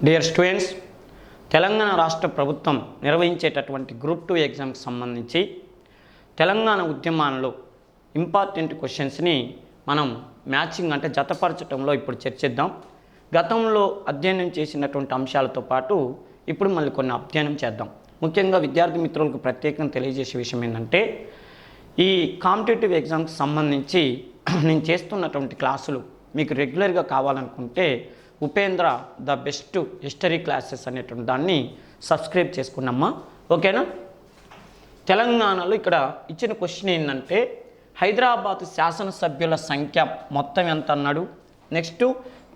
Dear students Telangana రాష్ట్ర ప్రభుత్వం నిర్వహించేటటువంటి group two ఎగ్జామ్కి సంబంధించి తెలంగాణ ఉద్యమాలలో ఇంపార్టెంట్ క్వశ్చన్స్ని మనం మ్యాచింగ్ అంటే జతపరచడంలో ఇప్పుడు చర్చిద్దాం. గతంలో అధ్యయనం చేసినటువంటి అంశాలతో పాటు ఇప్పుడు మళ్ళీ కొన్ని అధ్యయనం చేద్దాం. ముఖ్యంగా విద్యార్థి మిత్రులకు ప్రత్యేకంగా తెలియజేసే విషయం ఏంటంటే ఈ కాంపిటేటివ్ ఎగ్జామ్కి సంబంధించి నేను చేస్తున్నటువంటి క్లాసులు మీకు రెగ్యులర్గా కావాలనుకుంటే Upendra the best history classes అనేటువంటి దాన్ని సబ్స్క్రైబ్ చేసుకున్నామ్మా ఓకేనా? తెలంగాణలో ఇక్కడ ఇచ్చిన క్వశ్చన్ ఏంటంటే హైదరాబాద్ శాసనసభ్యుల సంఖ్య మొత్తం ఎంత అన్నాడు? నెక్స్ట్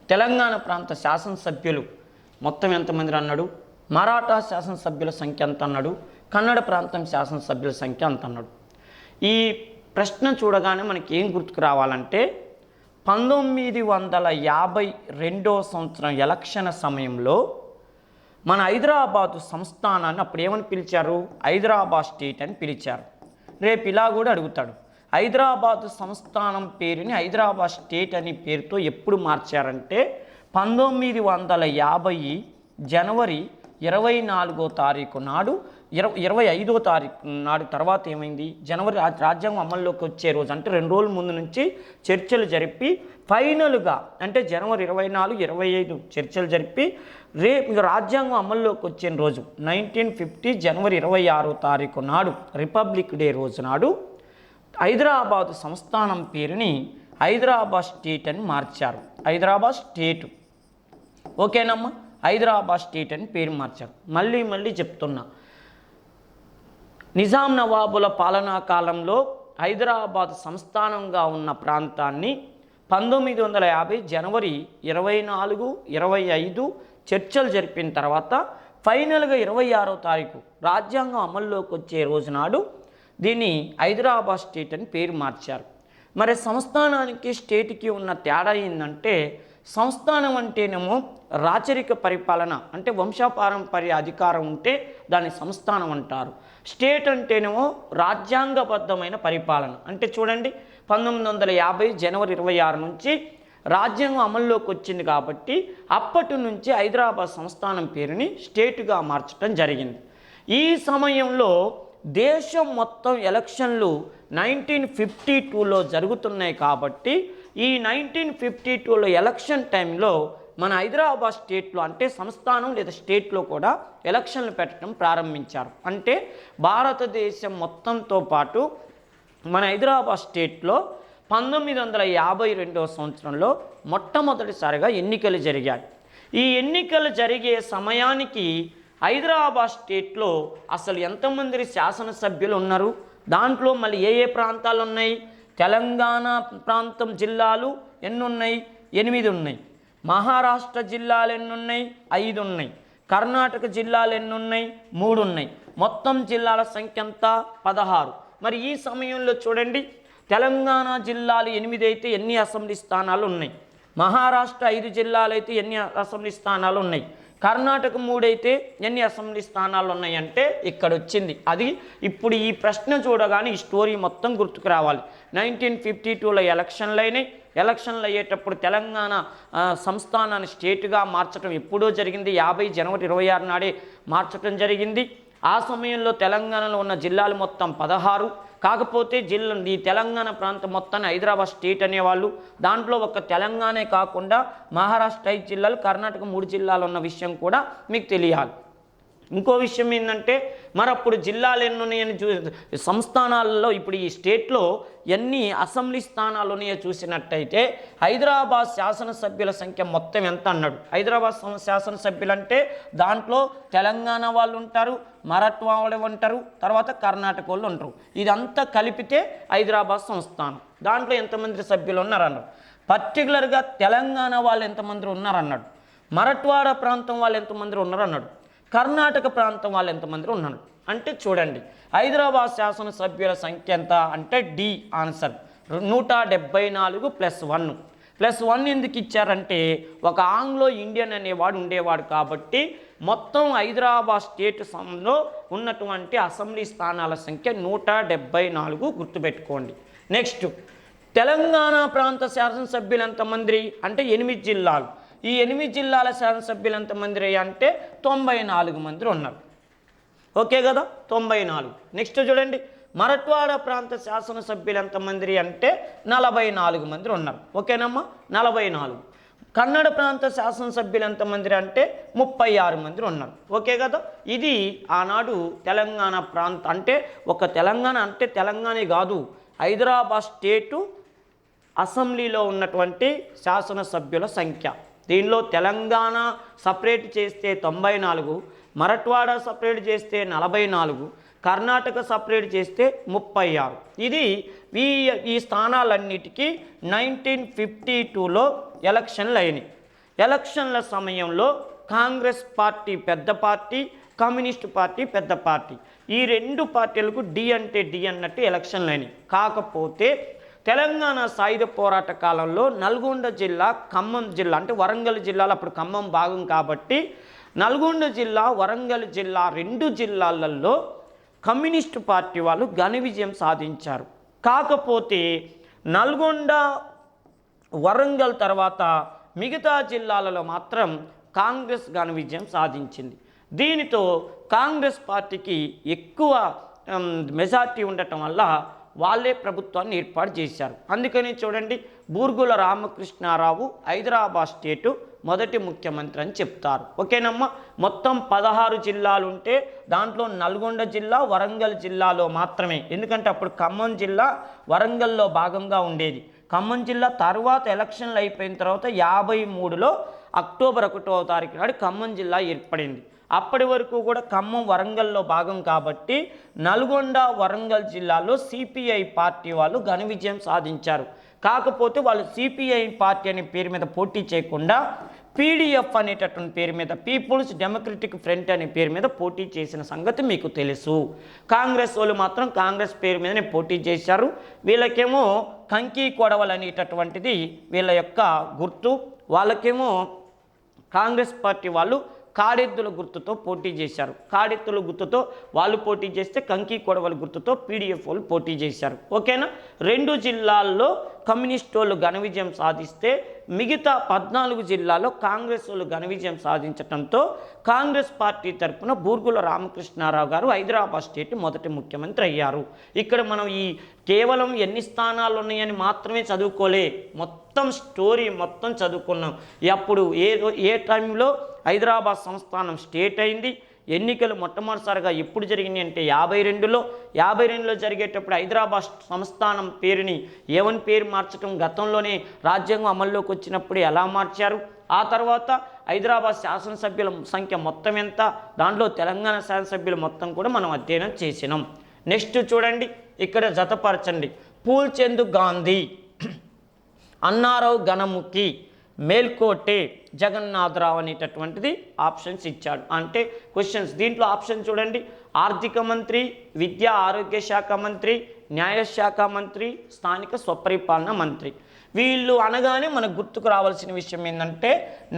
తెలంగాణ ప్రాంత శాసనసభ్యులు మొత్తం ఎంతమంది అన్నాడు? మరాఠా శాసనసభ్యుల సంఖ్య ఎంత అన్నాడు? కన్నడ ప్రాంతం శాసనసభ్యుల సంఖ్య ఎంత అన్నాడు? ఈ ప్రశ్న చూడగానే మనకి ఏం గుర్తుకు రావాలంటే పంతొమ్మిది వందల యాభై రెండో సంవత్సరం ఎలక్షన్ సమయంలో మన హైదరాబాదు సంస్థానాన్ని అప్పుడు ఏమని పిలిచారు? హైదరాబాద్ స్టేట్ అని పిలిచారు. రేపు ఇలా కూడా అడుగుతాడు. హైదరాబాదు సంస్థానం పేరుని హైదరాబాద్ స్టేట్ అనే పేరుతో ఎప్పుడు మార్చారంటే పంతొమ్మిది వందల యాభై జనవరి ఇరవై నాలుగో తారీఖు నాడు ఇరవై ఇరవై ఐదో తారీఖు నాడు తర్వాత ఏమైంది? జనవరి రాజ్యాంగం అమల్లోకి వచ్చే రోజు అంటే రెండు రోజుల ముందు నుంచి చర్చలు జరిపి ఫైనల్గా అంటే జనవరి ఇరవై నాలుగు ఇరవై ఐదు చర్చలు జరిపి రేపు రాజ్యాంగం అమల్లోకి వచ్చిన రోజు నైన్టీన్ ఫిఫ్టీ జనవరి ఇరవై ఆరో తారీఖు నాడు రిపబ్లిక్ డే రోజు నాడు హైదరాబాద్ సంస్థానం పేరుని హైదరాబాద్ స్టేట్ అని మార్చారు. హైదరాబాద్ స్టేట్. ఓకేనమ్మా? హైదరాబాద్ స్టేట్ అని పేరు మార్చారు. మళ్ళీ మళ్ళీ చెప్తున్నా. నిజాం నవాబుల పాలనా కాలంలో హైదరాబాద్ సంస్థానంగా ఉన్న ప్రాంతాన్ని పంతొమ్మిది వందల యాభై జనవరి ఇరవై నాలుగు ఇరవై ఐదు చర్చలు జరిపిన తర్వాత ఫైనల్గా ఇరవై ఆరో తారీఖు రాజ్యాంగం అమల్లోకి వచ్చే రోజు నాడు దీన్ని హైదరాబాద్ స్టేట్ అని పేరు మార్చారు. మరి సంస్థానానికి స్టేట్కి ఉన్న తేడా ఏంటంటే సంస్థానం అంటేనేమో రాచరిక పరిపాలన అంటే వంశపారంపర్య అధికారం ఉంటే దాన్ని సంస్థానం అంటారు. స్టేట్ అంటేనేమో రాజ్యాంగబద్ధమైన పరిపాలన. అంటే చూడండి పంతొమ్మిది వందల యాభై జనవరి ఇరవై ఆరు నుంచి రాజ్యాంగం అమల్లోకి వచ్చింది కాబట్టి అప్పటి నుంచి హైదరాబాద్ సంస్థానం పేరుని స్టేట్గా మార్చడం జరిగింది. ఈ సమయంలో దేశం మొత్తం ఎలక్షన్లు నైన్టీన్ ఫిఫ్టీ టూలో జరుగుతున్నాయి కాబట్టి ఈ నైన్టీన్ ఫిఫ్టీ టూలో ఎలక్షన్ టైంలో మన హైదరాబాద్ స్టేట్లో అంటే సంస్థానం లేదా స్టేట్లో కూడా ఎలక్షన్లు పెట్టడం ప్రారంభించారు. అంటే భారతదేశం మొత్తంతో పాటు మన హైదరాబాద్ స్టేట్లో పంతొమ్మిది వందల యాభై రెండవ సంవత్సరంలో మొట్టమొదటిసారిగా ఎన్నికలు జరిగాయి. ఈ ఎన్నికలు జరిగే సమయానికి హైదరాబాద్ స్టేట్లో అసలు ఎంతమంది శాసనసభ్యులు ఉన్నారు? దాంట్లో మళ్ళీ ఏ ఏ ప్రాంతాలు ఉన్నాయి? తెలంగాణ ప్రాంతం జిల్లాలు ఎన్ని ఉన్నాయి ఎనిమిది ఉన్నాయి. మహారాష్ట్ర జిల్లాలు ఎన్నున్నాయి? ఐదు ఉన్నాయి కర్ణాటక జిల్లాలు ఎన్నున్నాయి? మూడు ఉన్నాయి మొత్తం జిల్లాల సంఖ్య ఎంత? పదహారు. మరి ఈ సమయంలో చూడండి. తెలంగాణ జిల్లాలు ఎనిమిది అయితే ఎన్ని అసెంబ్లీ స్థానాలు ఉన్నాయి? మహారాష్ట్ర ఐదు జిల్లాలు అయితే ఎన్ని అసెంబ్లీ స్థానాలు ఉన్నాయి? కర్ణాటక మూడైతే ఎన్ని అసెంబ్లీ స్థానాలు ఉన్నాయంటే ఇక్కడ వచ్చింది. అది ఇప్పుడు ఈ ప్రశ్న చూడగానే ఈ స్టోరీ మొత్తం గుర్తుకు రావాలి. నైన్టీన్ ఫిఫ్టీ టూలో ఎలక్షన్లు అయినాయి. ఎలక్షన్లు అయ్యేటప్పుడు తెలంగాణ సంస్థానాన్ని స్టేట్గా మార్చడం ఎప్పుడో జరిగింది. యాభై జనవరి ఇరవై ఆరు నాడే మార్చడం జరిగింది. ఆ సమయంలో తెలంగాణలో ఉన్న జిల్లాలు మొత్తం పదహారు. కాకపోతే జిల్లా ఈ తెలంగాణ ప్రాంతం మొత్తాన్ని హైదరాబాద్ స్టేట్ అనేవాళ్ళు. దాంట్లో ఒక తెలంగాణే కాకుండా మహారాష్ట్ర ఐదు జిల్లాలు కర్ణాటక మూడు జిల్లాలు ఉన్న విషయం కూడా మీకు తెలియాలి. ఇంకో విషయం ఏంటంటే మరి అప్పుడు జిల్లాలు ఎన్ని ఉన్నాయని చూ సంస్థానాలలో ఇప్పుడు ఈ స్టేట్లో ఎన్ని అసెంబ్లీ స్థానాలు ఉన్నాయో చూసినట్టయితే హైదరాబాద్ శాసనసభ్యుల సంఖ్య మొత్తం ఎంత అన్నాడు? హైదరాబాద్ శాసనసభ్యులు అంటే దాంట్లో తెలంగాణ వాళ్ళు ఉంటారు మరాఠా వాళ్ళు ఉంటారు తర్వాత కర్ణాటక వాళ్ళు ఉంటారు. ఇదంతా కలిపితే హైదరాబాద్ సంస్థానం. దాంట్లో ఎంతమంది సభ్యులు ఉన్నారన్నారు పర్టికులర్గా తెలంగాణ వాళ్ళు ఎంతమంది ఉన్నారన్నాడు? మరట్వాడ ప్రాంతం వాళ్ళు ఎంతమంది ఉన్నారన్నాడు? కర్ణాటక ప్రాంతం వాళ్ళు ఎంతమంది ఉన్నారు? అంటే చూడండి హైదరాబాద్ శాసనసభ్యుల సంఖ్య ఎంత అంటే డి ఆన్సర్. నూట డెబ్బై నాలుగు ప్లస్ వన్. ప్లస్ వన్ ఎందుకు ఇచ్చారంటే ఒక ఆంగ్లో ఇండియన్ అనేవాడు ఉండేవాడు కాబట్టి మొత్తం హైదరాబాద్ స్టేట్ సంలో ఉన్నటువంటి అసెంబ్లీ స్థానాల సంఖ్య నూట డెబ్బై నాలుగు గుర్తుపెట్టుకోండి. నెక్స్ట్ తెలంగాణ ప్రాంత శాసనసభ్యులు ఎంతమంది? అంటే ఎనిమిది జిల్లాలు. ఈ ఎనిమిది జిల్లాల శాసనసభ్యులు ఎంతమంది అంటే తొంభై నాలుగు మంది ఉన్నారు. ఓకే కదా? తొంభై నాలుగు. నెక్స్ట్ చూడండి. మరట్వాడ ప్రాంత శాసనసభ్యులు ఎంతమంది అంటే నలభై నాలుగు మంది ఉన్నారు. ఓకేనమ్మా? నలభై నాలుగు. కన్నడ ప్రాంత శాసనసభ్యులు ఎంతమంది అంటే ముప్పై ఆరు మంది ఉన్నారు. ఓకే కదా? ఇది ఆనాడు తెలంగాణ ప్రాంత అంటే ఒక తెలంగాణ అంటే తెలంగాణ కాదు. హైదరాబాద్ స్టేటు అసెంబ్లీలో ఉన్నటువంటి శాసనసభ్యుల సంఖ్య. దీనిలో తెలంగాణ సపరేట్ చేస్తే తొంభై నాలుగు మరట్వాడ సపరేట్ చేస్తే నలభై నాలుగు కర్ణాటక సపరేట్ చేస్తే ముప్పై ఆరు. ఇది ఈ ఈ స్థానాలన్నిటికీ నైన్టీన్ ఫిఫ్టీ టూలో ఎలక్షన్లు అయినాయి. ఎలక్షన్ల సమయంలో కాంగ్రెస్ పార్టీ పెద్ద పార్టీ కమ్యూనిస్ట్ పార్టీ పెద్ద పార్టీ. ఈ రెండు పార్టీలకు డి అంటే డి అన్నట్టు ఎలక్షన్లు అయినాయి. కాకపోతే తెలంగాణ సాయుధ పోరాట కాలంలో నల్గొండ జిల్లా ఖమ్మం జిల్లా అంటే వరంగల్ జిల్లాలో అప్పుడు ఖమ్మం భాగం కాబట్టి నల్గొండ జిల్లా వరంగల్ జిల్లా రెండు జిల్లాలలో కమ్యూనిస్టు పార్టీ వాళ్ళు ఘన విజయం సాధించారు. కాకపోతే నల్గొండ వరంగల్ తర్వాత మిగతా జిల్లాలలో మాత్రం కాంగ్రెస్ ఘన విజయం సాధించింది. దీనితో కాంగ్రెస్ పార్టీకి ఎక్కువ మెజార్టీ ఉండటం వల్ల వాళ్ళే ప్రభుత్వాన్ని ఏర్పాటు చేశారు. అందుకని చూడండి బూర్గుల రామకృష్ణారావు హైదరాబాద్ స్టేటు మొదటి ముఖ్యమంత్రి అని చెప్తారు. ఓకేనమ్మా? మొత్తం పదహారు జిల్లాలు ఉంటే దాంట్లో నల్గొండ జిల్లా వరంగల్ జిల్లాలో మాత్రమే. ఎందుకంటే అప్పుడు ఖమ్మం జిల్లా వరంగల్లో భాగంగా ఉండేది. ఖమ్మం జిల్లా తర్వాత ఎలక్షన్లు అయిపోయిన తర్వాత యాభై మూడులో అక్టోబర్ ఒకటో తారీఖు నాడు ఖమ్మం జిల్లా ఏర్పడింది. అప్పటి వరకు కూడా ఖమ్మం వరంగల్లో భాగం కాబట్టి నల్గొండ వరంగల్ జిల్లాలో సిపిఐ పార్టీ వాళ్ళు ఘన విజయం సాధించారు. కాకపోతే వాళ్ళు సిపిఐ పార్టీ అనే పేరు మీద పోటీ చేయకుండా పీడిఎఫ్ అనేటటువంటి పేరు మీద పీపుల్స్ డెమోక్రటిక్ ఫ్రంట్ అనే పేరు మీద పోటీ చేసిన సంగతి మీకు తెలుసు. కాంగ్రెస్ వాళ్ళు మాత్రం కాంగ్రెస్ పేరు మీదనే పోటీ చేశారు. వీళ్ళకేమో కంకి కొడవలు అనేటటువంటిది వీళ్ళ యొక్క గుర్తు. వాళ్ళకేమో కాంగ్రెస్ పార్టీ వాళ్ళు కాడెద్దుల గుర్తుతో పోటీ చేశారు. కాడెత్తుల గుర్తుతో వాళ్ళు పోటీ చేస్తే కంకి కొడవల గుర్తుతో పీడిఎఫ్ వాళ్ళు పోటీ చేశారు. ఓకేనా? రెండు జిల్లాల్లో కమ్యూనిస్ట్ వాళ్ళు ఘన విజయం సాధిస్తే మిగతా పద్నాలుగు జిల్లాల్లో కాంగ్రెస్ వాళ్ళు ఘన విజయం సాధించడంతో కాంగ్రెస్ పార్టీ తరపున బూర్గుల రామకృష్ణారావు గారు హైదరాబాద్ స్టేట్ మొదటి ముఖ్యమంత్రి అయ్యారు. ఇక్కడ మనం ఈ కేవలం ఎన్ని స్థానాలు ఉన్నాయని మాత్రమే చదువుకోలే. మొత్తం స్టోరీ మొత్తం చదువుకున్నాం. అప్పుడు ఏ ఏ టైంలో హైదరాబాద్ సంస్థానం స్టేట్ అయింది ఎన్నికలు మొట్టమొదటిసారిగా ఎప్పుడు జరిగినాయి అంటే యాభై రెండులో. యాభై రెండులో జరిగేటప్పుడు హైదరాబాద్ సంస్థానం పేరుని ఏమని పేరు మార్చడం గతంలోనే రాజ్యాంగం అమల్లోకి వచ్చినప్పుడు ఎలా మార్చారు? ఆ తర్వాత హైదరాబాద్ శాసనసభ్యుల సంఖ్య మొత్తం ఎంత? దాంట్లో తెలంగాణ శాసనసభ్యులు మొత్తం కూడా మనం అధ్యయనం చేసినాం. నెక్స్ట్ చూడండి. ఇక్కడ జతపరచండి. పూల్చందు గాంధీ అన్నారావు గణముఖి మేల్కోటే జగన్నాథరావు అనేటటువంటిది ఆప్షన్స్ ఇచ్చాడు. అంటే క్వశ్చన్స్ దీంట్లో ఆప్షన్ చూడండి. ఆర్థిక మంత్రి విద్యా ఆరోగ్య శాఖ మంత్రి న్యాయశాఖ మంత్రి స్థానిక స్వపరిపాలన మంత్రి. వీళ్ళు అనగానే మనకు గుర్తుకు రావాల్సిన విషయం ఏంటంటే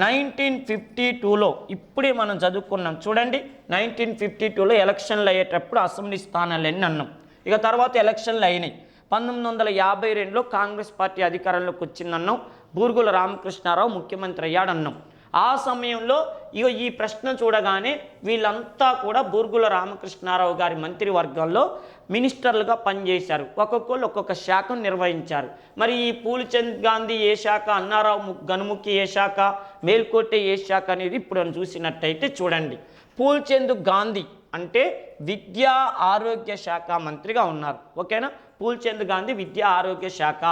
నైన్టీన్ ఫిఫ్టీ టూలో ఇప్పుడే మనం చదువుకున్నాం. చూడండి నైన్టీన్ ఫిఫ్టీ టూలో ఎలక్షన్లు అయ్యేటప్పుడు అసెంబ్లీ స్థానాలు ఎన్ని అన్నాం? ఇక తర్వాత ఎలక్షన్లు అయినాయి. పంతొమ్మిది వందల యాభై రెండులో కాంగ్రెస్ పార్టీ అధికారంలోకి వచ్చిందన్నాం. బూర్గుల రామకృష్ణారావు ముఖ్యమంత్రి అయ్యాడన్నాం. ఆ సమయంలో ఇక ఈ ప్రశ్న చూడగానే వీళ్ళంతా కూడా బూర్గుల రామకృష్ణారావు గారి మంత్రివర్గంలో మినిస్టర్లుగా పనిచేశారు. ఒక్కొక్కళ్ళు ఒక్కొక్క శాఖను నిర్వహించారు. మరి ఈ పూలచంద్ గాంధీ ఏ శాఖ అన్నారావు ము- గనుముఖి ఏ శాఖ మేల్కోటే ఏ శాఖ అనేది ఇప్పుడు చూసినట్టయితే చూడండి. పూల్చంద్ గాంధీ అంటే విద్యా ఆరోగ్య శాఖ మంత్రిగా ఉన్నారు. ఓకేనా? పూల్చంద్ గాంధీ విద్యా ఆరోగ్య శాఖ.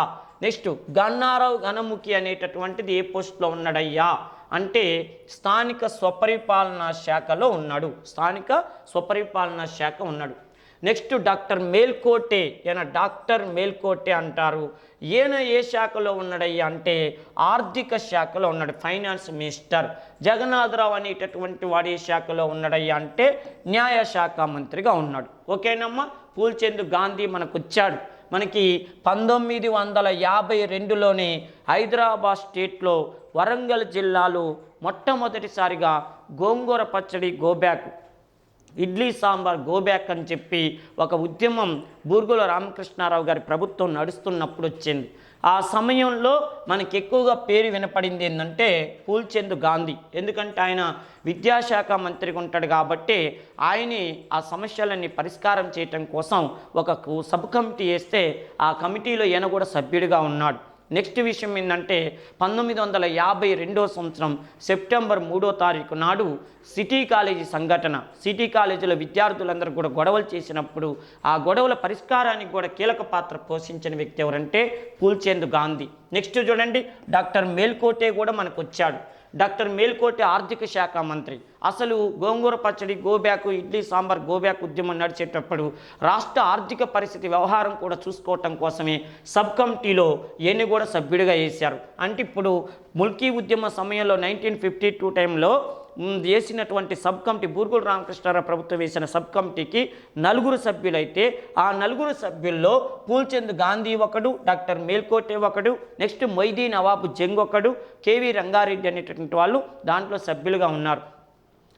నెక్స్ట్ గన్నారావు గణముఖి అనేటటువంటిది ఏ పోస్ట్లో ఉన్నాడయ్యా? అంటే స్థానిక స్వపరిపాలనా శాఖలో ఉన్నాడు. స్థానిక స్వపరిపాలనా శాఖ ఉన్నాడు. నెక్స్ట్ డాక్టర్ మేల్కోటే ఈయన డాక్టర్ మేల్కోటే అంటారు. ఈయన ఏ శాఖలో ఉన్నాడయ్యా అంటే ఆర్థిక శాఖలో ఉన్నాడు ఫైనాన్స్ మినిస్టర్. జగన్నాథరావు అనేటటువంటి వాడు ఏ శాఖలో ఉన్నాడయ్యా అంటే న్యాయ శాఖ మంత్రిగా ఉన్నాడు. ఓకేనమ్మా? పూల్చేందు గాంధీ మనకు వచ్చాడు మనకి పంతొమ్మిది వందల యాభై రెండులోనే హైదరాబాద్ స్టేట్లో వరంగల్ జిల్లాలో మొట్టమొదటిసారిగా గోంగూర పచ్చడి గోబ్యాక్ ఇడ్లీ సాంబార్ గోబ్యాక్ అని చెప్పి ఒక ఉద్యమం బూర్గుల రామకృష్ణారావు గారి ప్రభుత్వం నడుస్తున్నప్పుడు వచ్చింది. ఆ సమయంలో మనకి ఎక్కువగా పేరు వినపడింది ఏంటంటే పూల్చంద్ గాంధీ. ఎందుకంటే ఆయన విద్యాశాఖ మంత్రిగా ఉంటాడు కాబట్టి ఆయనే ఆ సమస్యలన్నీ పరిష్కారం చేయటం కోసం ఒక కు- సబ్ కమిటీ వేస్తే ఆ కమిటీలో ఈయన కూడా సభ్యుడిగా ఉన్నాడు. నెక్స్ట్ విషయం ఏంటంటే పంతొమ్మిది వందల యాభై రెండో సంవత్సరం సెప్టెంబర్ మూడో తారీఖు నాడు సిటీ కాలేజీ సంఘటన. సిటీ కాలేజీలో విద్యార్థులందరూ కూడా గొడవలు చేసినప్పుడు ఆ గొడవల పరిష్కారానికి కూడా కీలక పాత్ర పోషించిన వ్యక్తి ఎవరంటే పూల్చేందు గాంధీ. నెక్స్ట్ చూడండి డాక్టర్ మేల్కోటే కూడా మనకు వచ్చాడు డాక్టర్ మేల్కోటి ఆర్థిక శాఖ మంత్రి. అసలు గోంగూర పచ్చడి గోబ్యాక్ ఇడ్లీ సాంబార్ గోబ్యాక్ ఉద్యమం నడిచేటప్పుడు రాష్ట్ర ఆర్థిక పరిస్థితి వ్యవహారం కూడా చూసుకోవటం కోసమే సబ్ కమిటీలో ఈయన్ని కూడా సభ్యుడిగా వేశారు. అంటే ఇప్పుడు ముల్కీ ఉద్యమ సమయంలో నైన్టీన్ ఫిఫ్టీ టూ టైంలో వేసినటువంటి సబ్ కమిటీ బూర్గుల రామకృష్ణారావు ప్రభుత్వం వేసిన సబ్ కమిటీకి నలుగురు సభ్యులైతే ఆ నలుగురు సభ్యుల్లో పూల్చంద్ గాంధీ ఒకడు డాక్టర్ మేల్కోటే ఒకడు నెక్స్ట్ మొయిదీ నవాబు జంగ్ ఒకడు కేవీ రంగారెడ్డి అనేటటువంటి వాళ్ళు దాంట్లో సభ్యులుగా ఉన్నారు.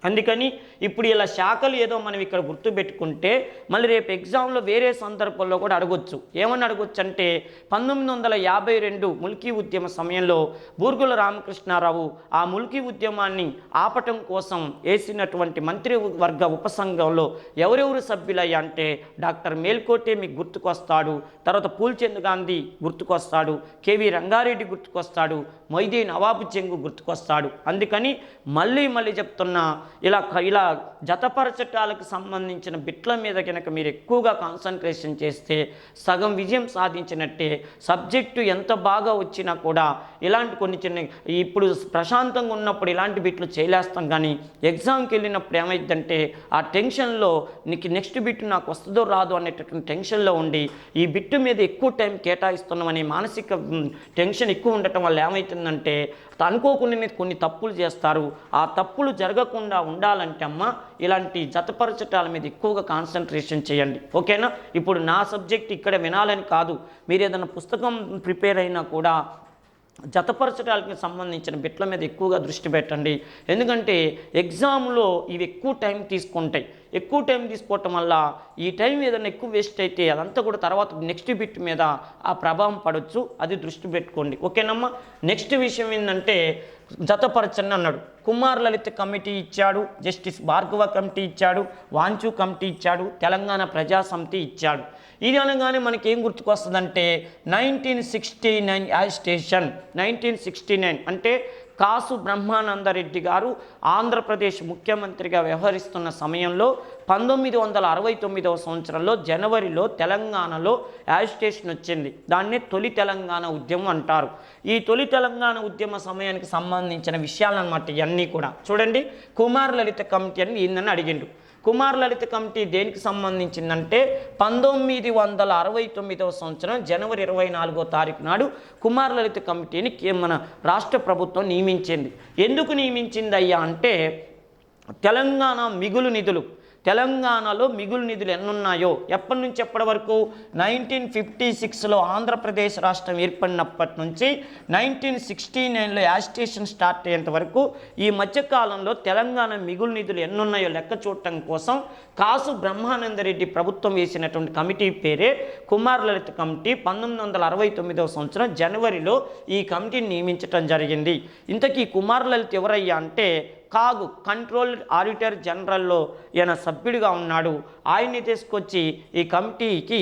అందుకని ఇప్పుడు ఇలా శాఖలు ఏదో మనం ఇక్కడ గుర్తుపెట్టుకుంటే మళ్ళీ రేపు ఎగ్జామ్లో వేరే సందర్భంలో కూడా అడగొచ్చు. ఏమని అడగొచ్చు అంటే పంతొమ్మిది వందల యాభై రెండు ముల్కీ ఉద్యమ సమయంలో బూర్గుల రామకృష్ణారావు ఆ ముల్కీ ఉద్యమాన్ని ఆపటం కోసం వేసినటువంటి మంత్రి వర్గ ఉపసంఘంలో ఎవరెవరు సభ్యులయ్యా అంటే డాక్టర్ మేల్కోటే మీకు గుర్తుకొస్తాడు తర్వాత పూల్చంద్ గాంధీ గుర్తుకొస్తాడు కేవీ రంగారెడ్డి గుర్తుకొస్తాడు మొయిదీ నవాబు చెంగు గుర్తుకొస్తాడు. అందుకని మళ్ళీ మళ్ళీ చెప్తున్నా ఇలా ఇలా జతపరచటాలకు సంబంధించిన బిట్ల మీద కనుక మీరు ఎక్కువగా కాన్సన్ట్రేషన్ చేస్తే సగం విజయం సాధించినట్టే సబ్జెక్టు ఎంత బాగా వచ్చినా కూడా ఇలాంటి కొన్ని చిన్న ఇప్పుడు ప్రశాంతంగా ఉన్నప్పుడు ఇలాంటి బిట్లు చేయలేస్తాం కానీ ఎగ్జామ్కి వెళ్ళినప్పుడు ఏమైందంటే ఆ టెన్షన్లో నీకు నెక్స్ట్ బిట్ నాకు వస్తుందో రాదు అనేటటువంటి టెన్షన్లో ఉండి ఈ బిట్టు మీద ఎక్కువ టైం కేటాయిస్తున్నామనే మానసిక టెన్షన్ ఎక్కువ ఉండటం వల్ల ఏమవుతుందంటే అనుకోకుండా కొన్ని తప్పులు చేస్తారు. ఆ తప్పులు జరగకుండా ఉండాలంటే అమ్మ ఇలాంటి జతపరచటాల మీద ఎక్కువగా కాన్సన్ట్రేషన్ చేయండి. ఓకేనా? ఇప్పుడు నా సబ్జెక్ట్ ఇక్కడ వినాలని కాదు. మీరు ఏదైనా పుస్తకం ప్రిపేర్ అయినా కూడా జతపరచడానికి సంబంధించిన బిట్ల మీద ఎక్కువగా దృష్టి పెట్టండి. ఎందుకంటే ఎగ్జామ్లో ఇవి ఎక్కువ టైం తీసుకుంటాయి. ఎక్కువ టైం తీసుకోవటం వల్ల ఈ టైం ఏదైనా ఎక్కువ వేస్ట్ అయితే అదంతా కూడా తర్వాత నెక్స్ట్ బిట్ మీద ఆ ప్రభావం పడవచ్చు అది దృష్టి పెట్టుకోండి. ఓకేనమ్మా? నెక్స్ట్ విషయం ఏంటంటే జతపరచని అన్నాడు. కుమార్ లలిత్ కమిటీ ఇచ్చాడు జస్టిస్ భార్గవ కమిటీ ఇచ్చాడు వాంచు కమిటీ ఇచ్చాడు తెలంగాణ ప్రజాసమితి ఇచ్చాడు. ఇది అనగానే మనకి ఏం గుర్తుకొస్తుందంటే nineteen sixty nine station nineteen sixty nine అంటే కాసు బ్రహ్మానందరెడ్డి గారు ఆంధ్రప్రదేశ్ ముఖ్యమంత్రిగా వ్యవహరిస్తున్న సమయంలో పంతొమ్మిది వందల అరవై తొమ్మిదవ సంవత్సరంలో జనవరిలో తెలంగాణలో యాజిటేషన్ వచ్చింది. దాన్ని తొలి తెలంగాణ ఉద్యమం అంటారు. ఈ తొలి తెలంగాణ ఉద్యమ సమయానికి సంబంధించిన విషయాలన్నమాట ఇవన్నీ కూడా. చూడండి కుమార్ లలిత కమిటీ అని ఈయనని అడిగిండు కుమార్ లలిత కమిటీ దేనికి సంబంధించిందంటే పంతొమ్మిది వందల అరవై తొమ్మిదవ సంవత్సరం జనవరి ఇరవై నాలుగో తారీఖు నాడు కుమార్ లలిత కమిటీని కే- మన రాష్ట్ర ప్రభుత్వం నియమించింది. ఎందుకు నియమించింది అయ్యా అంటే తెలంగాణ మిగులు నిధులు. తెలంగాణలో మిగులు నిధులు ఎన్నున్నాయో? ఎప్పటి నుంచి ఎప్పటి వరకు? నైన్టీన్ ఫిఫ్టీ సిక్స్లో ఆంధ్రప్రదేశ్ రాష్ట్రం ఏర్పడినప్పటి నుంచి నైన్టీన్ సిక్స్టీ నైన్లో యాజిటేషన్ స్టార్ట్ అయ్యేంత వరకు ఈ మధ్యకాలంలో తెలంగాణ మిగులు నిధులు ఎన్నున్నాయో లెక్క చూడటం కోసం కాసు బ్రహ్మానందరెడ్డి ప్రభుత్వం వేసినటువంటి కమిటీ పేరే కుమార్లలిత కమిటీ పంతొమ్మిది వందల అరవై తొమ్మిదవ సంవత్సరం జనవరిలో ఈ కమిటీని నియమించడం జరిగింది. ఇంతకీ కుమార్ లలిత్ ఎవరయ్యా అంటే కాగు కంట్రోల్ ఆడిటర్ జనరల్లో ఈయన సభ్యుడిగా ఉన్నాడు. ఆయన్ని తీసుకొచ్చి ఈ కమిటీకి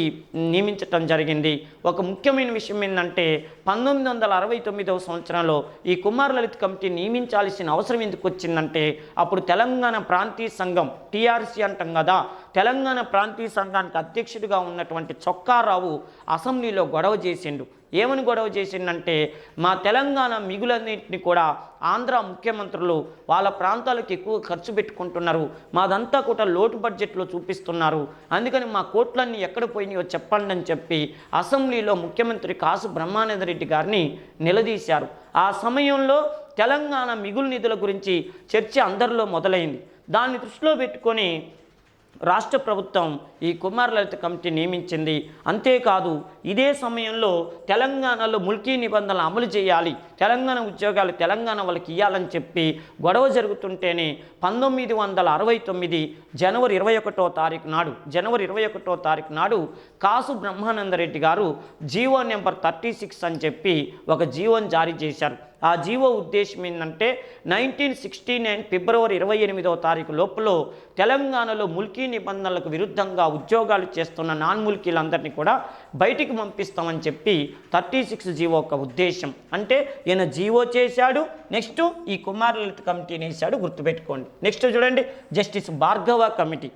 నియమించటం జరిగింది. ఒక ముఖ్యమైన విషయం ఏంటంటే పంతొమ్మిది వందల అరవై తొమ్మిదవ సంవత్సరంలో ఈ కుమార్ లలిత్ కమిటీ నియమించాల్సిన అవసరం ఎందుకు వచ్చిందంటే అప్పుడు తెలంగాణ ప్రాంతీయ సంఘం టీఆర్సీ అంటాం కదా తెలంగాణ ప్రాంతీయ సంఘానికి అధ్యక్షుడిగా ఉన్నటువంటి చొక్కారావు అసెంబ్లీలో గొడవ చేసిండు. ఏమని గొడవ చేసిందంటే మా తెలంగాణ మిగులన్నింటిని కూడా ఆంధ్ర ముఖ్యమంత్రులు వాళ్ళ ప్రాంతాలకు ఎక్కువ ఖర్చు పెట్టుకుంటున్నారు. మాదంతా కూడా లోటు బడ్జెట్లో చూపిస్తున్నారు. అందుకని మా కోట్లన్నీ ఎక్కడ పోయినాయో చెప్పండి అని చెప్పి అసెంబ్లీలో ముఖ్యమంత్రి కాసు బ్రహ్మానందరెడ్డి గారిని నిలదీశారు. ఆ సమయంలో తెలంగాణ మిగులు నిధుల గురించి చర్చ అందరిలో మొదలైంది. దాన్ని దృష్టిలో పెట్టుకొని రాష్ట్ర ప్రభుత్వం ఈ కుమారలలిత కమిటీ నియమించింది. అంతేకాదు ఇదే సమయంలో తెలంగాణలో ముల్కీ నిబంధనలు అమలు చేయాలి. తెలంగాణ ఉద్యోగాలు తెలంగాణ వాళ్ళకి ఇవ్వాలని చెప్పి గొడవ జరుగుతుంటేనే పంతొమ్మిది వందల అరవై తొమ్మిది జనవరి ఇరవై ఒకటో తారీఖు నాడు జనవరి ఇరవై ఒకటో తారీఖు నాడు కాసు బ్రహ్మానందరెడ్డి గారు జీవో నెంబర్ థర్టీ సిక్స్ అని చెప్పి ఒక జీవోని జారీ చేశారు. ఆ జీవో ఉద్దేశం ఏంటంటే నైన్టీన్ సిక్స్టీ నైన్ ఫిబ్రవరి ఇరవై ఎనిమిదవ తారీఖు లోపల తెలంగాణలో ముల్కీ నిబంధనలకు విరుద్ధంగా ఉద్యోగాలు చేస్తున్న నాన్ ముల్కీలందరినీ కూడా బయటికి పంపిస్తామని చెప్పి థర్టీ సిక్స్ జీవో ఒక ఉద్దేశం. అంటే ఈయన జీవో చేశాడు నెక్స్ట్ ఈ కుమార్ లలిత కమిటీని వేశాడు గుర్తుపెట్టుకోండి. నెక్స్ట్ చూడండి justice Bhargava committee.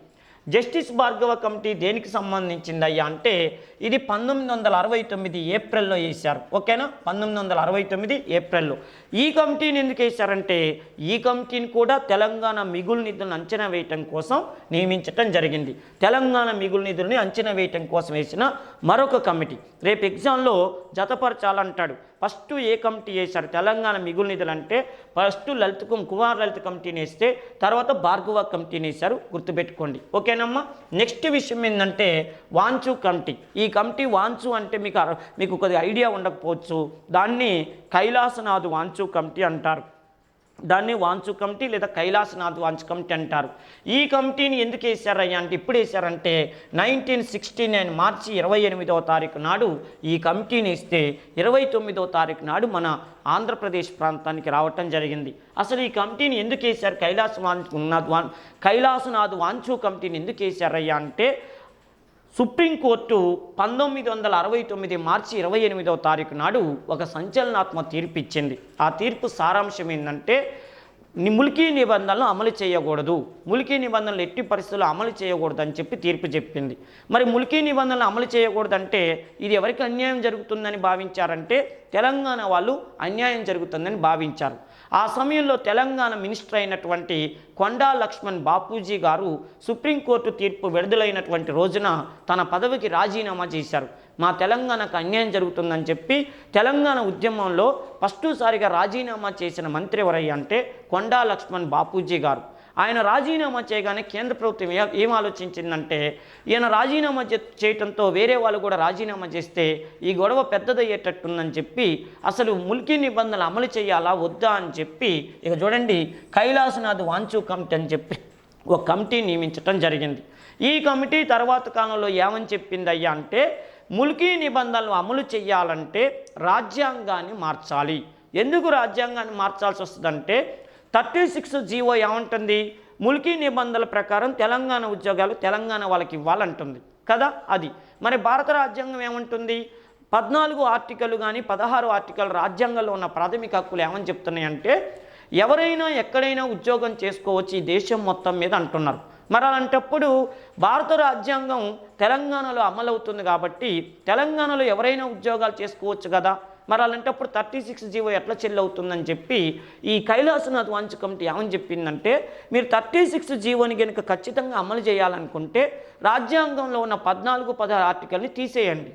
Justice Bhargava committee దేనికి సంబంధించిందయ్యా అంటే ఇది పంతొమ్మిది వందల అరవై తొమ్మిది ఏప్రిల్లో వేశారు. ఓకేనా? పంతొమ్మిది వందల అరవై తొమ్మిది ఏప్రిల్లో. ఈ కమిటీని ఎందుకు వేశారంటే ఈ కమిటీని కూడా తెలంగాణ మిగులు నిధులను అంచనా వేయటం కోసం నియమించటం జరిగింది. తెలంగాణ మిగులు నిధులని అంచనా వేయటం కోసం వేసిన మరొక కమిటీ. రేపు ఎగ్జామ్లో జతపరచాలంటాడు. ఫస్ట్ ఏ కమిటీ వేశారు? తెలంగాణ మిగులు నిధులు అంటే ఫస్ట్ లలిత కుమార్ లలిత కమిటీని వేస్తే తర్వాత భార్గవ కమిటీని వేశారు. గుర్తుపెట్టుకోండి. ఓకేనమ్మా? నెక్స్ట్ విషయం ఏంటంటే వాంచు కమిటీ. ఈ కమిటీ వాంచు అంటే మీకు మీకు కొద్దిగా ఐడియా ఉండకపోవచ్చు. దాన్ని కైలాసనాథ్ వాంచు కమిటీ అంటారు. దాన్ని వాంచు కమిటీ లేదా కైలాసనాథ్ వాంచు కమిటీ అంటారు. ఈ కమిటీని ఎందుకు వేశారయ్యా అంటే ఇప్పుడు వేశారంటే నైన్టీన్ సిక్స్టీ నైన్ మార్చి ఇరవై ఎనిమిదవ తారీఖు నాడు ఈ కమిటీని ఇస్తే ఇరవై తొమ్మిదవ తారీఖు నాడు మన ఆంధ్రప్రదేశ్ ప్రాంతానికి రావటం జరిగింది. అసలు ఈ కమిటీని ఎందుకు వేశారు? కైలాస వాంచు కైలాసనాథ్ వాంచు కమిటీని ఎందుకు వేశారయ్యా అంటే సుప్రీంకోర్టు పంతొమ్మిది వందల అరవై తొమ్మిది మార్చి ఇరవై ఎనిమిదవ తారీఖు నాడు ఒక సంచలనాత్మక తీర్పు ఇచ్చింది ఆ తీర్పు సారాంశం ఏంటంటే ములికీ నిబంధనలు అమలు చేయకూడదు. ములికీ నిబంధనలు ఎట్టి పరిస్థితుల్లో అమలు చేయకూడదు అని చెప్పి తీర్పు చెప్పింది. మరి ములికీ నిబంధనలు అమలు చేయకూడదంటే ఇది ఎవరికి అన్యాయం జరుగుతుందని భావించారంటే తెలంగాణ వాళ్ళు అన్యాయం జరుగుతుందని భావించారు. ఆ సమయంలో తెలంగాణ మినిస్టర్ అయినటువంటి కొండా లక్ష్మణ్ బాపూజీ గారు సుప్రీంకోర్టు తీర్పు విడుదలైనటువంటి రోజున తన పదవికి రాజీనామా చేశారు. మా తెలంగాణకు అన్యాయం జరుగుతుందని చెప్పి తెలంగాణ ఉద్యమంలో ఫస్టుసారిగా రాజీనామా చేసిన మంత్రి ఎవరయ్యా అంటే కొండా లక్ష్మణ్ బాపూజీ గారు. ఆయన రాజీనామా చేయగానే కేంద్ర ప్రభుత్వం ఏం ఆలోచించిందంటే ఈయన రాజీనామా చేయటంతో వేరే వాళ్ళు కూడా రాజీనామా చేస్తే ఈ గొడవ పెద్దదయ్యేటట్టుందని చెప్పి అసలు ముల్కీ నిబంధనలు అమలు చేయాలా వద్దా అని చెప్పి ఇక చూడండి కైలాసనాథ్ వాంచు కమిటీ అని చెప్పి ఒక కమిటీ నియమించటం జరిగింది. ఈ కమిటీ తర్వాత కాలంలో ఏమని చెప్పింది అయ్యా అంటే ముల్కీ నిబంధనలు అమలు చేయాలంటే రాజ్యాంగాన్ని మార్చాలి. ఎందుకు రాజ్యాంగాన్ని మార్చాల్సి వస్తుందంటే థర్టీ సిక్స్ జీవో ఏమంటుంది? ముల్కీ నిబంధనల ప్రకారం తెలంగాణ ఉద్యోగాలు తెలంగాణ వాళ్ళకి ఇవ్వాలంటుంది. కదా? అది. మరి భారత రాజ్యాంగం ఏమంటుంది? పద్నాలుగు ఆర్టికల్ కానీ పదహారు ఆర్టికల్ రాజ్యాంగంలో ఉన్న ప్రాథమిక హక్కులు ఏమని చెప్తున్నాయంటే ఎవరైనా ఎక్కడైనా ఉద్యోగం చేసుకోవచ్చు ఈ దేశం మొత్తం మీద అంటున్నారు. మరి అలాంటప్పుడు భారత రాజ్యాంగం తెలంగాణలో అమలవుతుంది కాబట్టి తెలంగాణలో ఎవరైనా ఉద్యోగాలు చేసుకోవచ్చు కదా? మరి అలాంటప్పుడు థర్టీ సిక్స్ జీవో ఎట్లా చెల్లవుతుందని చెప్పి ఈ కైలాసనాథ్ వాంచ్ కమిటీ ఏమని చెప్పిందంటే మీరు థర్టీ సిక్స్ జీవోని కనుక ఖచ్చితంగా అమలు చేయాలనుకుంటే రాజ్యాంగంలో ఉన్న పద్నాలుగు పదహారు ఆర్టికల్ని తీసేయండి.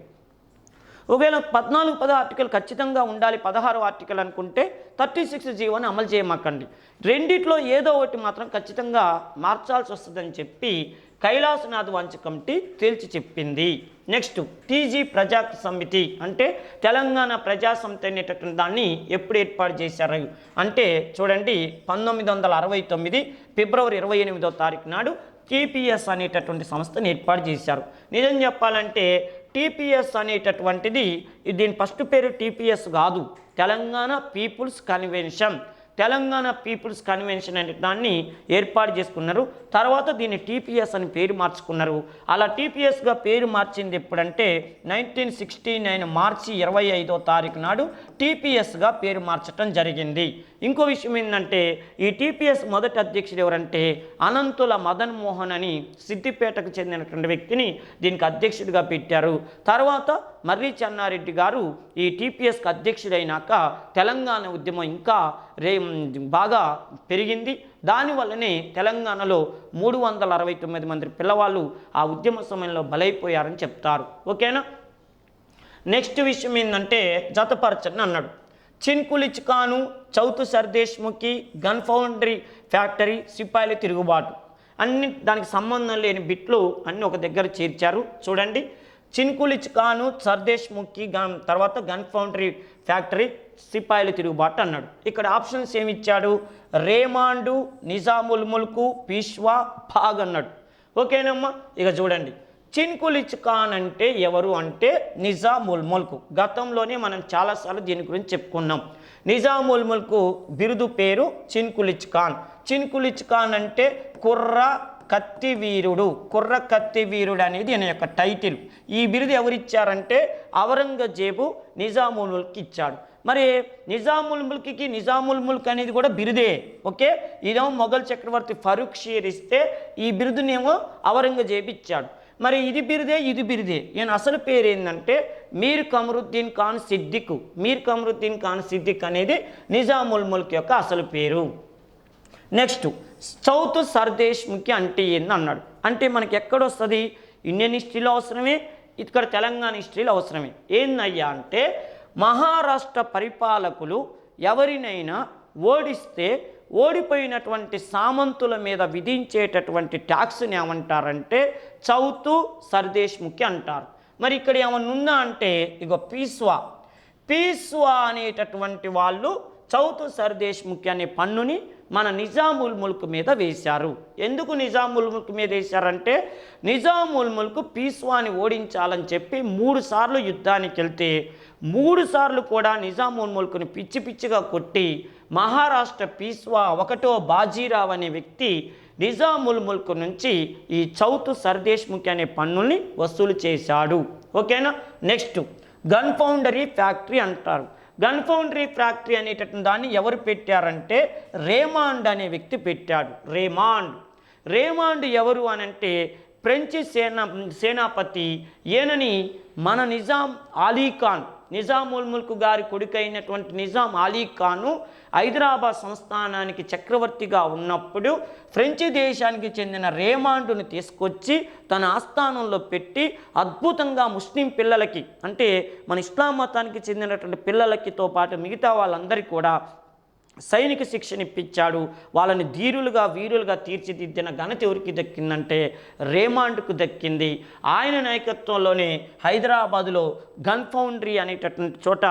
ఒకవేళ పద్నాలుగు పద ఆర్టికల్ ఖచ్చితంగా ఉండాలి పదహారు ఆర్టికల్ అనుకుంటే థర్టీ సిక్స్ జీవోని అమలు చేయమాకండి. రెండిట్లో ఏదో ఒకటి మాత్రం ఖచ్చితంగా మార్చాల్సి వస్తుందని చెప్పి కైలాసనాథ్ వాంచ కమిటీ తేల్చి చెప్పింది. నెక్స్ట్ టీజీ ప్రజా సమితి అంటే తెలంగాణ ప్రజా సమితి అనేటటువంటి దాన్ని ఎప్పుడు ఏర్పాటు చేశారు? అంటే చూడండి పంతొమ్మిది వందల అరవై తొమ్మిది ఫిబ్రవరి ఇరవై ఎనిమిదో తారీఖు నాడు టీపీఎస్ అనేటటువంటి సంస్థను ఏర్పాటు చేశారు. నిజం చెప్పాలంటే టీపీఎస్ అనేటటువంటిది దీని ఫస్ట్ పేరు టీపీఎస్ కాదు. Telangana people's convention. Telangana people's convention అనే దాన్ని ఏర్పాటు చేసుకున్నారు తర్వాత దీన్ని టీపీఎస్ అని పేరు మార్చుకున్నారు. అలా టీపీఎస్గా పేరు మార్చింది ఎప్పుడంటే నైన్టీన్ సిక్స్టీ నైన్ మార్చి ఇరవై ఐదో తారీఖు నాడు టీపీఎస్గా పేరు మార్చడం జరిగింది. ఇంకో విషయం ఏంటంటే ఈ టీపీఎస్ మొదటి అధ్యక్షుడు ఎవరంటే అనంతుల మదన్ మోహన్ అని సిద్దిపేటకు చెందినటువంటి వ్యక్తిని దీనికి అధ్యక్షుడిగా పెట్టారు. తర్వాత మర్రి చెన్నారెడ్డి గారు ఈ టీపీఎస్కి అధ్యక్షుడైనాక తెలంగాణ ఉద్యమం ఇంకా రే బాగా పెరిగింది. దానివల్లనే తెలంగాణలో మూడు వందల అరవై తొమ్మిది మంది పిల్లవాళ్ళు ఆ ఉద్యమ సమయంలో బలైపోయారని చెప్తారు. ఓకేనా? నెక్స్ట్ విషయం ఏంటంటే జతపరచని అన్నాడు. చిన్కులిచ్కాను chauth sardeshmukhi gun foundry factory సిపాయిల తిరుగుబాటు అన్ని దానికి సంబంధం లేని బిట్లు అన్ని ఒక దగ్గర చేర్చారు. చూడండి. చిన్కులిచ్కాను సర్దేశ్ముఖి గన్ తర్వాత గన్ ఫౌండరీ ఫ్యాక్టరీ సిపాయిల తిరుగుబాటు అన్నాడు. ఇక్కడ ఆప్షన్స్ ఏమి ఇచ్చాడు రేమాండు నిజాముల్ ముల్కు పీష్వా భాగ్ అన్నాడు. ఓకేనమ్మా? ఇక చూడండి. చిన్కులిచ్ ఖాన్ అంటే ఎవరు అంటే నిజాముల్ ముల్క్. గతంలోనే మనం చాలాసార్లు దీని గురించి చెప్పుకున్నాం. నిజాముల్ ముల్క్ బిరుదు పేరు చిన్కులిచ్ ఖాన్. చిన్కులిచ్ ఖాన్ అంటే కుర్ర కత్తి వీరుడు కుర్ర కత్తి వీరుడు అనేది ఈయన యొక్క టైటిల్. ఈ బిరుదు ఎవరిచ్చారంటే ఔరంగజేబు నిజాముల్ ముల్క్ ఇచ్చాడు. మరి నిజాముల్ ముల్క్కి నిజాముల్ ముల్క్ అనేది కూడా బిరుదే ఓకే? ఇదేమో మొఘల్ చక్రవర్తి ఫరూక్ షీర్ ఇస్తే ఈ బిరుదునేమో ఔరంగజేబు ఇచ్చాడు. మరి ఇది బిరుదే ఇది బిరుదే? ఈయన అసలు పేరు ఏంటంటే మీర్ కమరుద్దీన్ ఖాన్ సిద్దిక్. మీర్ కమరుద్దీన్ ఖాన్ సిద్దిక్ అనేది నిజాముల్ ముల్క్ యొక్క అసలు పేరు. నెక్స్ట్ చౌత్ సర్దేశ్ ముఖ్య అంటే ఏంది అన్నాడు. అంటే మనకి ఎక్కడొస్తుంది? ఇండియన్ హిస్టరీలో అవసరమే ఇక్కడ తెలంగాణ హిస్టరీలో అవసరమే. ఏందయ్యా అంటే మహారాష్ట్ర పరిపాలకులు ఎవరినైనా ఓడిస్తే ఓడిపోయినటువంటి సామంతుల మీద విధించేటటువంటి ట్యాక్స్ని ఏమంటారంటే చౌతు సర్దేశ్ ముఖ్య అంటారు. మరి ఇక్కడ ఏమన్నా ఉందా అంటే ఇగో పీస్వా. పీస్వా అనేటటువంటి వాళ్ళు చౌతు సర్దేశ్ ముఖ్య అనే పన్నుని మన నిజాముల్ ముల్క్ మీద వేశారు. ఎందుకు నిజాముల్ ముల్క్ మీద వేశారంటే నిజాముల్ ముల్క్ పీస్వాని ఓడించాలని చెప్పి మూడు సార్లు యుద్ధానికి వెళ్తే మూడు సార్లు కూడా నిజాముల్ ముల్క్ని పిచ్చి పిచ్చిగా కొట్టి మహారాష్ట్ర పీస్వా ఒకటో బాజీరావ్ అనే వ్యక్తి నిజాముల్ ముల్క్ నుంచి ఈ చౌత్ సర్దేశ్ముఖి అనే పన్నుల్ని వసూలు చేశాడు. ఓకేనా? నెక్స్ట్ గన్ ఫౌండరీ ఫ్యాక్టరీ అంటారు. గన్ ఫౌండరీ ఫ్యాక్టరీ అనేటటువంటి దాన్ని ఎవరు పెట్టారంటే రేమాండ్ అనే వ్యక్తి పెట్టాడు. రేమాండ్. రేమాండ్ ఎవరు అనంటే ఫ్రెంచ్ సేనా సేనాపతి ఈయనని మన నిజాం అలీఖాన్ నిజాముల్ ముల్క్ గారి కొడుకైనటువంటి నిజాం అలీఖాను హైదరాబాద్ సంస్థానానికి చక్రవర్తిగా ఉన్నప్పుడు ఫ్రెంచ్ దేశానికి చెందిన రేమాండును తీసుకొచ్చి తన ఆస్థానంలో పెట్టి అద్భుతంగా ముస్లిం పిల్లలకి అంటే మన ఇస్లాం మతానికి చెందినటువంటి పిల్లలకితో పాటు మిగతా వాళ్ళందరికీ కూడా సైనిక శిక్షణ ఇప్పించాడు వాళ్ళని ధీరులుగా వీరులుగా తీర్చిదిద్దిన ఘనత ఎవరికి దక్కిందంటే రేమాండ్కు దక్కింది. ఆయన నాయకత్వంలోనే హైదరాబాదులో గన్ ఫౌండరీ అనేటటువంటి చోట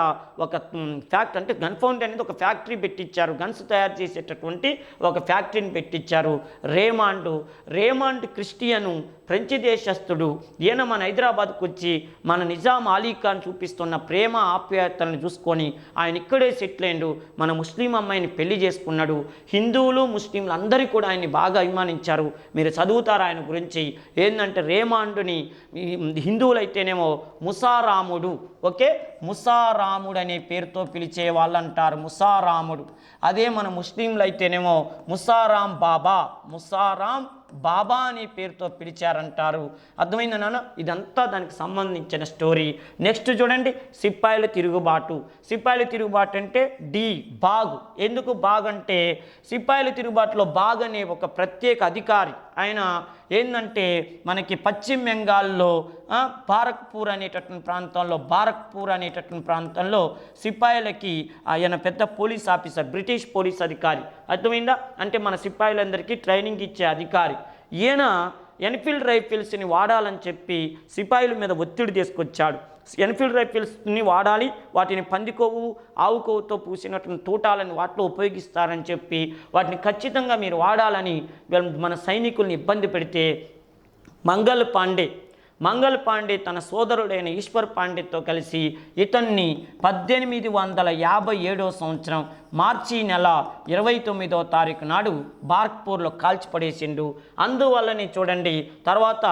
ఒక ఫ్యాక్టరీ ఫ్యాక్ట్ అంటే గన్ ఫౌండరీ అనేది ఒక ఫ్యాక్టరీ పెట్టించారు గన్స్ తయారు చేసేటటువంటి ఒక ఫ్యాక్టరీని పెట్టించారు రేమాండ్. రేమాండ్ క్రిస్టియను ఫ్రెంచ్ దేశస్థుడు. ఈయన మన హైదరాబాద్కు వచ్చి మన నిజాం అలీ ఖాన్ చూపిస్తున్న ప్రేమ ఆప్యాయతలను చూసుకొని ఆయన ఇక్కడే సెటిల్ అయ్యిండు. మన ముస్లిం ఆయన పెళ్ళి చేసుకున్నాడు. హిందువులు ముస్లింలు అందరూ కూడా ఆయన్ని బాగా అభిమానించారు. మీరు చదువుతారు ఆయన గురించి? ఏంటంటే రేమాండుని హిందువులైతేనేమో ముసారాముడు. ఓకే? ముసారాముడు అనే పేరుతో పిలిచే వాళ్ళు అంటారు ముసారాముడు. అదే మన ముస్లింలు అయితేనేమో ముసారాం బాబా ముసారాం బాబా అనే పేరుతో పిలిచారంటారు. అర్థమైంది నాన్న? ఇదంతా దానికి సంబంధించిన స్టోరీ. నెక్స్ట్ చూడండి సిప్పాయిల తిరుగుబాటు. సిప్పాయిల తిరుగుబాటు అంటే డి బాగ్. ఎందుకు బాగ్ అంటే సిప్పాయిల తిరుగుబాటులో బాగ్ అనే ఒక ప్రత్యేక అధికారి ఆయన ఏంటంటే మనకి పశ్చిమ బెంగాల్లో బారక్పూర్ అనేటటువంటి ప్రాంతంలో బారక్పూర్ అనేటటువంటి ప్రాంతంలో సిపాయిలకి ఆయన పెద్ద పోలీస్ ఆఫీసర్ బ్రిటిష్ పోలీస్ అధికారి. అర్థమైందా? అంటే మన సిపాయిలందరికీ ట్రైనింగ్ ఇచ్చే అధికారి. ఈయన ఎన్ఫీల్డ్ రైఫిల్స్ని వాడాలని చెప్పి సిపాయిల మీద ఒత్తిడి తీసుకొచ్చాడు. ఎన్ఫీల్డ్ రైఫిల్స్ని వాడాలి వాటిని పందికొవ్వు ఆవు కొవ్వుతో పూసినటువంటి తూటాలను వాటిలో ఉపయోగిస్తారని చెప్పి వాటిని ఖచ్చితంగా మీరు వాడాలని మన సైనికుల్ని ఇబ్బంది పెడితే మంగళ పాండే మంగల్ పాండే తన సోదరుడైన ఈశ్వర్ పాండేతో కలిసి ఇతన్ని పద్దెనిమిది వందల యాభై ఏడవ సంవత్సరం మార్చి నెల ఇరవై తొమ్మిదవ తారీఖు నాడు బార్క్పూర్లో కాల్చిపడేసిండు. అందువల్లనే చూడండి తర్వాత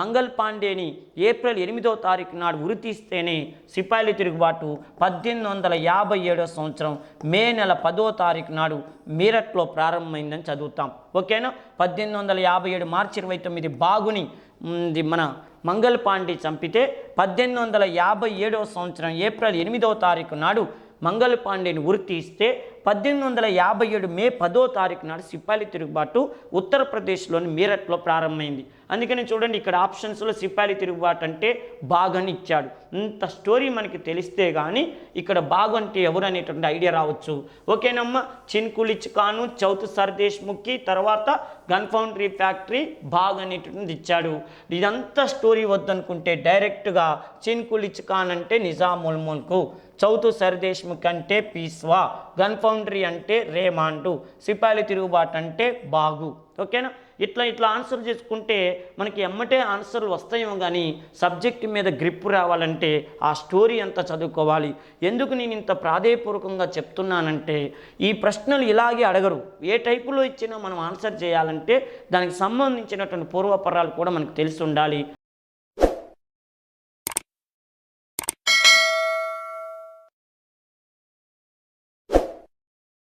మంగల్ పాండేని ఏప్రిల్ ఎనిమిదవ తారీఖు నాడు ఉరి తీస్తేనే సిపాయిల తిరుగుబాటు పద్దెనిమిది వందల యాభై ఏడవ సంవత్సరం మే నెల పదో తారీఖు నాడు మీరట్లో ప్రారంభమైందని చదువుతాం. ఓకేనా? పద్దెనిమిది వందల యాభై ఏడు మార్చి ఇరవై తొమ్మిది బాగుని మన మంగల్ పాండే చంపితే పద్దెనిమిది వందల యాభై ఏడవ సంవత్సరం ఏప్రిల్ ఎనిమిదవ తారీఖు నాడు మంగళ పాండేని ఉరి తీస్తే పద్దెనిమిది వందల యాభై ఏడు మే పదో తారీఖు నాడు సిపాయిల తిరుగుబాటు ఉత్తరప్రదేశ్లోని మీరట్లో ప్రారంభమైంది. అందుకని చూడండి ఇక్కడ ఆప్షన్స్లో సిపాలి తిరుగుబాటు అంటే బాగని ఇచ్చాడు. ఇంత స్టోరీ మనకి తెలిస్తే కానీ ఇక్కడ బాగు అంటే ఎవరు అనేటువంటి ఐడియా రావచ్చు. ఓకేనమ్మా? చిన్కులిచ్ ఖాను చౌత్ సర్దేశ్ముఖి తర్వాత గన్ ఫౌండరీ ఫ్యాక్టరీ బాగ్ అనేటువంటిది ఇచ్చాడు. ఇదంతా స్టోరీ వద్దనుకుంటే డైరెక్ట్గా చిన్కులిచ్ ఖాన్ అంటే నిజాముల్ ముల్కు చౌతు సర్దేశ్ముఖ్ అంటే పీస్వా గన్ ఫౌండరీ అంటే రేమాండు సిపాయిల తిరుగుబాటు అంటే బాగు. ఓకేనా? ఇట్లా ఇట్లా ఆన్సర్ చేసుకుంటే మనకి ఎమ్మటే ఆన్సర్లు వస్తాయేమో కానీ సబ్జెక్ట్ మీద గ్రిప్ రావాలంటే ఆ స్టోరీ అంతా చదువుకోవాలి. ఎందుకు నేను ఇంత ప్రాధేయపూర్వకంగా చెప్తున్నానంటే ఈ ప్రశ్నలు ఇలాగే అడగరు. ఏ టైపులో ఇచ్చినా మనం ఆన్సర్ చేయాలంటే దానికి సంబంధించినటువంటి పూర్వపరాలు కూడా మనకు తెలిసి ఉండాలి.